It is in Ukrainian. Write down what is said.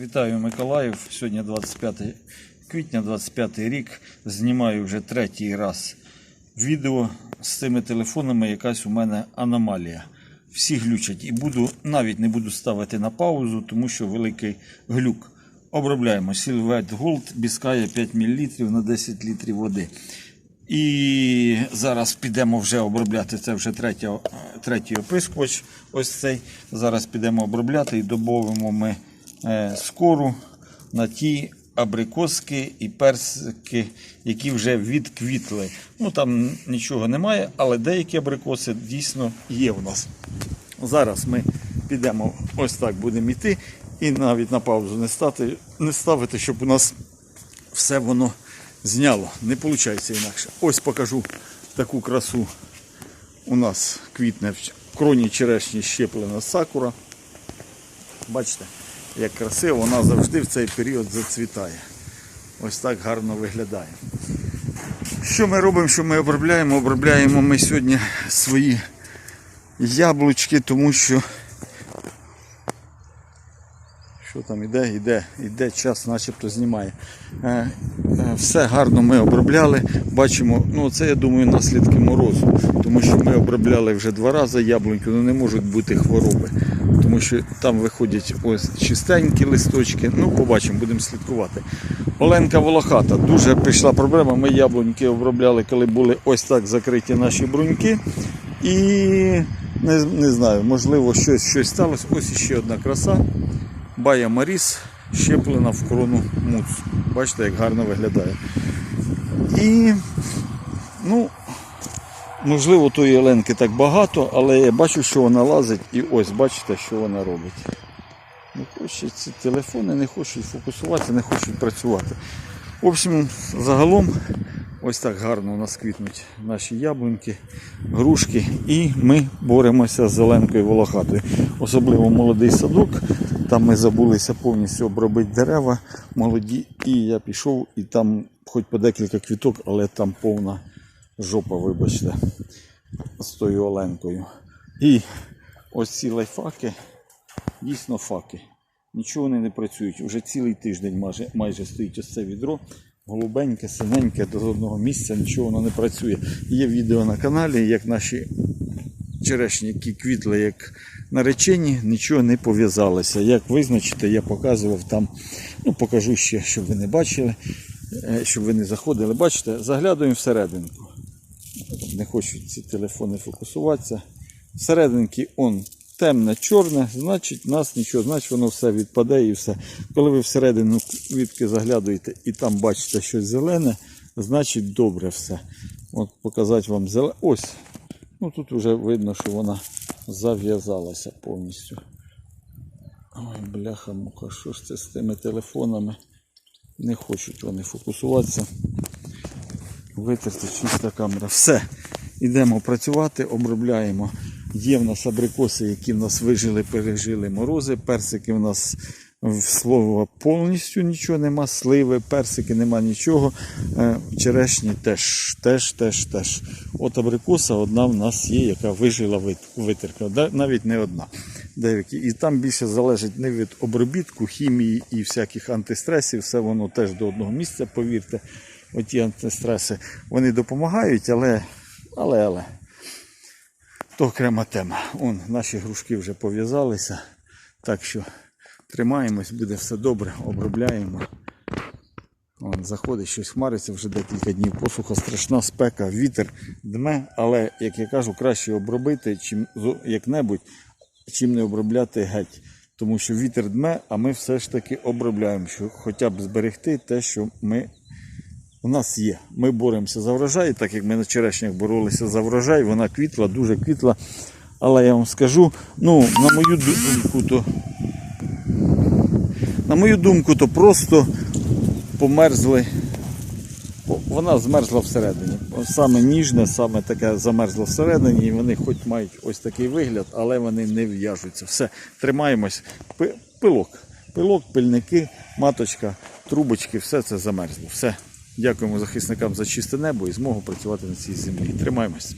Вітаю Миколаїв. Сьогодні 25 квітня, 25 рік. Знімаю вже третій раз відео з цими телефонами. Якась у мене аномалія. Всі глючать і буду навіть не буду ставити на паузу, тому що великий глюк. Обробляємо Silhouette Gold Біскає 5 мл на 10 літрів води. І зараз підемо вже обробляти. Це вже третя, третій опискувач. Ось цей. Зараз підемо обробляти і додамо ми скору на ті абрикоски і персики, які вже відквітли. Ну там нічого немає, але деякі абрикоси дійсно є в нас. Зараз ми підемо ось так будемо йти і навіть на паузу не, стати, не ставити, щоб у нас все воно зняло. Не виходить інакше. Ось покажу таку красу. У нас квітне в кроні черешні щеплена сакура. Бачите, як красиво, вона завжди в цей період зацвітає. Ось так гарно виглядає. Що ми робимо, що ми обробляємо? Обробляємо ми сьогодні свої яблучки, тому що що там іде, іде, іде час, начебто знімає. Е, е, все гарно ми обробляли. Бачимо, ну це я думаю наслідки морозу, тому що ми обробляли вже два рази яблуньки, ну не можуть бути хвороби. Тому що там виходять ось чистенькі листочки. Ну, побачимо, будемо слідкувати. Оленка Волохата. Дуже прийшла проблема. Ми яблуньки обробляли, коли були ось так закриті наші бруньки. І не, не знаю, можливо, щось, щось сталося. Ось іще одна краса. Бая Маріс щеплена в крону муц. Бачите, як гарно виглядає. І, ну, можливо, тої Оленки так багато, але я бачу, що вона лазить, і ось бачите, що вона робить. Не хочуть ці телефони, не хочуть фокусуватися, не хочуть працювати. В общем, загалом, ось так гарно у нас квітнуть наші яблуньки, грушки, і ми боремося з зеленкою волохатою. Особливо молодий садок. Там ми забулися повністю обробити дерева молоді, і я пішов, і там хоч по декілька квіток, але там повна жопа, вибачте, з тою оленкою. І ось ці лайфхаки, дійсно факи. Нічого вони не працюють. Уже цілий тиждень майже, майже стоїть ось це відро. Голубеньке, синеньке, до одного місця, нічого воно не працює. Є відео на каналі, як наші черешні, які квітли як наречені, нічого не пов'язалося. Як визначити, я показував там, ну покажу ще, щоб ви не бачили, е, щоб ви не заходили. Бачите, заглядуємо всерединку. Не хочуть ці телефони фокусуватися. Всерединки он темне, чорне, значить нас нічого, значить воно все відпаде і все. Коли ви всередину квітки заглядуєте і там бачите щось зелене, значить добре все. От показати вам зелене. Ось. Ну тут вже видно, що вона зав'язалася повністю. Ой, бляха муха, що ж це з тими телефонами? Не хочуть вони фокусуватися. Витерти чиста камера. Все. Йдемо працювати, обробляємо. Є в нас абрикоси, які в нас вижили, пережили морози. Персики в нас слово повністю нічого нема. Сливи, персики нема нічого. Е, Черешні теж, теж, теж, теж. От абрикоса одна в нас є, яка вижила витерка. Навіть не одна. І там більше залежить не від обробітку, хімії і всяких антистресів. Все воно теж до одного місця, повірте. Оті антистреси вони допомагають, але, але, але. То окрема тема. Он, наші грушки вже пов'язалися. Так що тримаємось, буде все добре, обробляємо. Вон, заходить, щось хмариться вже декілька днів. Посуха страшна спека, вітер дме, але, як я кажу, краще обробити чим як-небудь, чим не обробляти геть. Тому що вітер дме, а ми все ж таки обробляємо, щоб хоча б зберегти те, що ми у нас є. Ми боремося за врожай, так як ми на черешнях боролися за врожай, вона квітла, дуже квітла. Але я вам скажу, ну, на мою думку, то на мою думку, то просто померзли. Вона змерзла всередині. Саме ніжне, саме таке замерзло всередині, і вони хоч мають ось такий вигляд, але вони не в'яжуться. Все, тримаємось. Пилок. Пилок, пильники, маточка, трубочки, все це замерзло. Все. Дякуємо захисникам за чисте небо і змогу працювати на цій землі. Тримаємось.